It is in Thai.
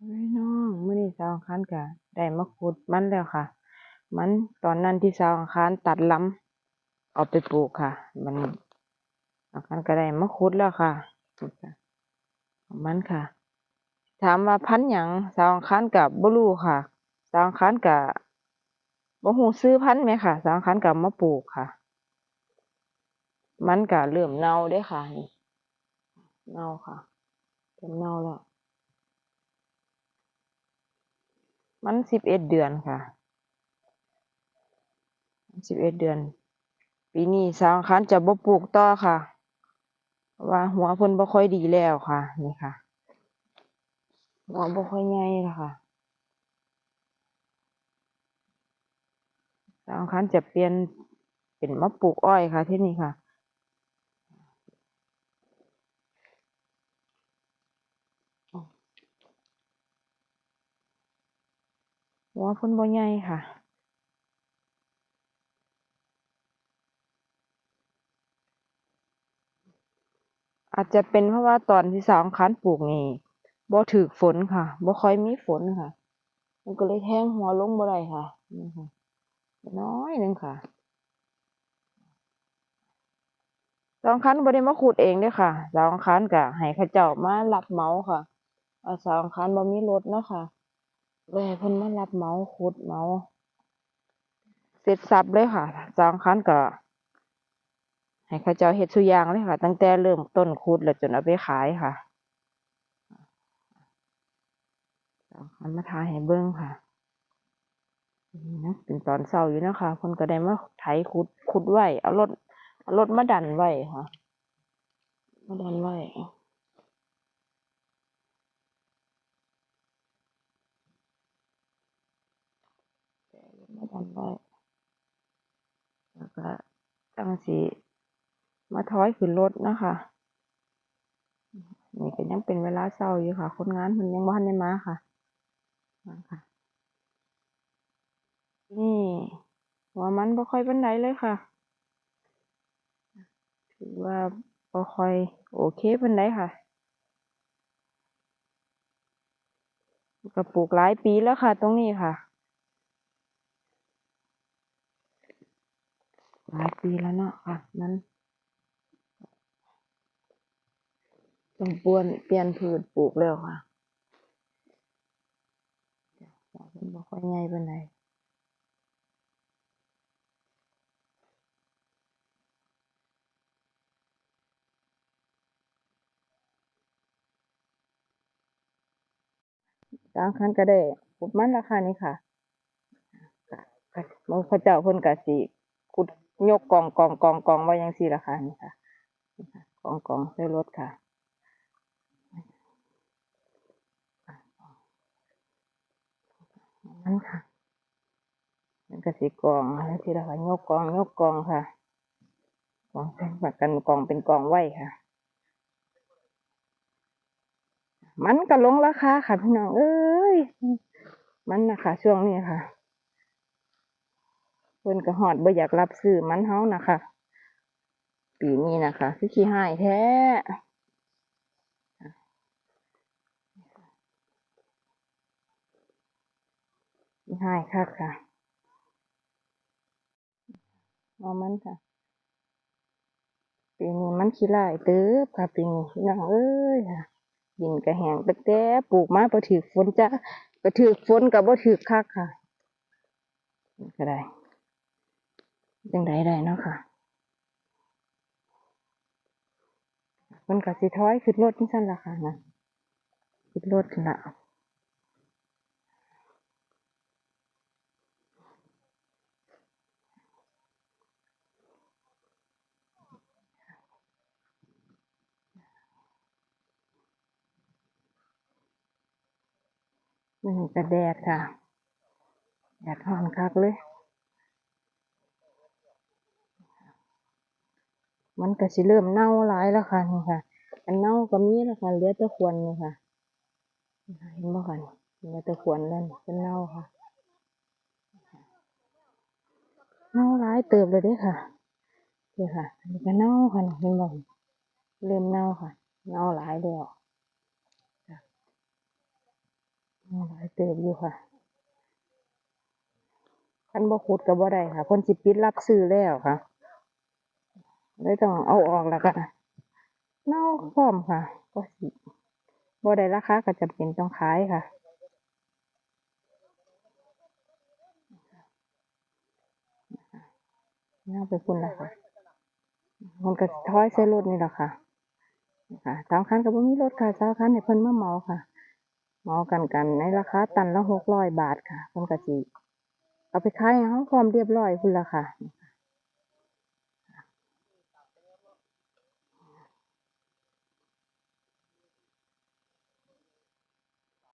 พี่น้องมื้อนี้สาวอังคารก็ได้มาขุดมันแล้วค่ะ มันตอนนั้นที่สาวอังคารตัดลำเอาไปปลูกค่ะ มันอังคารก็ได้มาขุดแล้วค่ะมันค่ะ ถามว่าพันหยังสาวอังคารก็บ่รู้ค่ะ สาวอังคารก็บ่ฮู้ชื่อพันธุ์แหมค่ะ สาวอังคารก็เอามาปลูกค่ะ มันก็เริ่มเน่าเด้ค่ะเน่าค่ะเริ่มเน่าแล้ว มันสิบเอ็ดเดือนค่ะสิบเอ็ดเดือน ปีนี้สาวอังคารจะบ่ปลูกต่อค่ะ ว่าหัวเพิ่นบ่ค่อยดีแล้วค่ะ นี่ค่ะ หัวบ่ค่อยใหญ่แล้วค่ะสาวอังคารจะเปลี่ยนเป็นมาปลูกอ้อยค่ะที่นี่ค่ะ หัวเพิ่นบ่ใหญ่ค่ะอาจจะเป็นเพราะว่าตอนที่สองคารปลูกนี่บ่ถูกฝนค่ะบ่ค่อยมีฝนค่ะ มันก็เลยแทงหัวลงบ่ได้ค่ะนี่ค่ะน้อยหนึงค่ะสองคารบ่ได้มาขุดเองเด้อค่ะสองคารก็ให้เขาเจ้ามารับเมาค่ะสองคารบ่มีรถเนาะค่ะ เลยเพิ่นมารับเมาขุดเมาเสร็จสรรพเลยค่ะสองคารก็ให้เขาเจ้าเฮ็ดซุยางเลยค่ะ ตั้งแต่เริ่มต้นขุดแล้วจนเอาไปขายค่ะสองคารมาถ่ายให้เบิ่งค่ะนี่นะเป็นตอนเช้าอยู่นะคะเพิ่นก็ได้มาไถขุดขุดไว้เอารถเอารถมาดันไว้ค่ะมาดันไว้ มาดันไว้แล้วก็จังสิมาถอยขึ้นรถนะคะนี่ก็ยังเป็นเวลาเช้าอยู่ค่ะ คนงานเพิ่นยังบ่ทันได้มาค่ะมาค่ะ นี่หัวมันบ่ค่อยปานใดเลยค่ะ ถือว่าบ่ค่อยโอเคปานใดค่ะก็ปลูกหลายปีแล้วค่ะ ตรงนี้ค่ะ หลายปีแล้วเนาะค่ะ มันต้องปวนเปลี่ยนพืชปลูกแล้วค่ะมันบ่ค่อยใหญ่ปานใดสามคันก็ได้ขุดมันแล้วค่ะนี่ค่ะก็ก็หมู่เขาเจ้าเพิ่นก็สิ ยกกองกองกองกองไว้จังซี่ล่ะค่ะนี่ค่ะนี่ค่ะกองกองใส่รถค่ะนั่นค่ะมันก็สิกองแล้วทีละค่ะยกกองยกกองค่ะกองเป็นแบบกันกองเป็นกองไว้ค่ะ มันก็ลงราคาค่ะพี่น้องเอ้ยมันนะคะช่วงนี้ค่ะ พิ่นก็ฮอดบ่อยากรับซื้อมันเฮานะคะ ปีนี้นะคะคือขี้หายแท้ขี้หายคักค่ะเอมันค่ะปีนี้มันขี้ร้ายเติบค่ะปีนี้พี่น้องเอ้ยค่ะดินก็แหงตั้งแต่ปลูกมาบ่ถือฝนจ้ะก็ถือฝนก็บ่ถือคักค่ะก็ได้ จังไดได้เนาะค่ะมันก็สิถอยขึ้นรถจังซั่นล่ะค่ะนะขึ้นรถขึ้นละมันก็แดดค่ะ แดดร้อนคักเลย มันก็สิเริ่มเน่าหลายแล้วค่ะนี่ค่ะ อันเน่าก็มีแล้วค่ะเหลือแต่ควรนี่ค่ะนี่ค่ะเห็นบ่ค่ะนี่เหลือแต่ควรแล้วนี่เป็นเน่าค่ะเน่าหลายเติบเลยด้อค่ะนี่ค่ะอันนี้ก็เน่าค่ะเห็นบ่เริ่มเน่าค่ะ เน่าหลายแล้วจ้ะหลายเติบอยู่ค่ะคันบ่ขุดก็บ่ได้ค่ะเพิ่นสิปิดรับซื้อแล้วค่ะ เลยต้องเอาออกแล้วก็เน่าพร้อมค่ะ ก็สิบ่ได้ราคาก็จำเป็นต้องขายค่ะเน่าไปพุ่นแล้วค่ะคนก็ถอยใส่รถนี่แหละค่ะค่ะสามคันก็บ่มีรถค่ะสามคันให้เพิ่นมาเหมาค่ะเหมากันกันในราคาตันละหกร้อยบาทค่ะเพิ่นก็สิเอาไปขายให้เฮาพร้อมเรียบร้อยพุ่นละค่ะ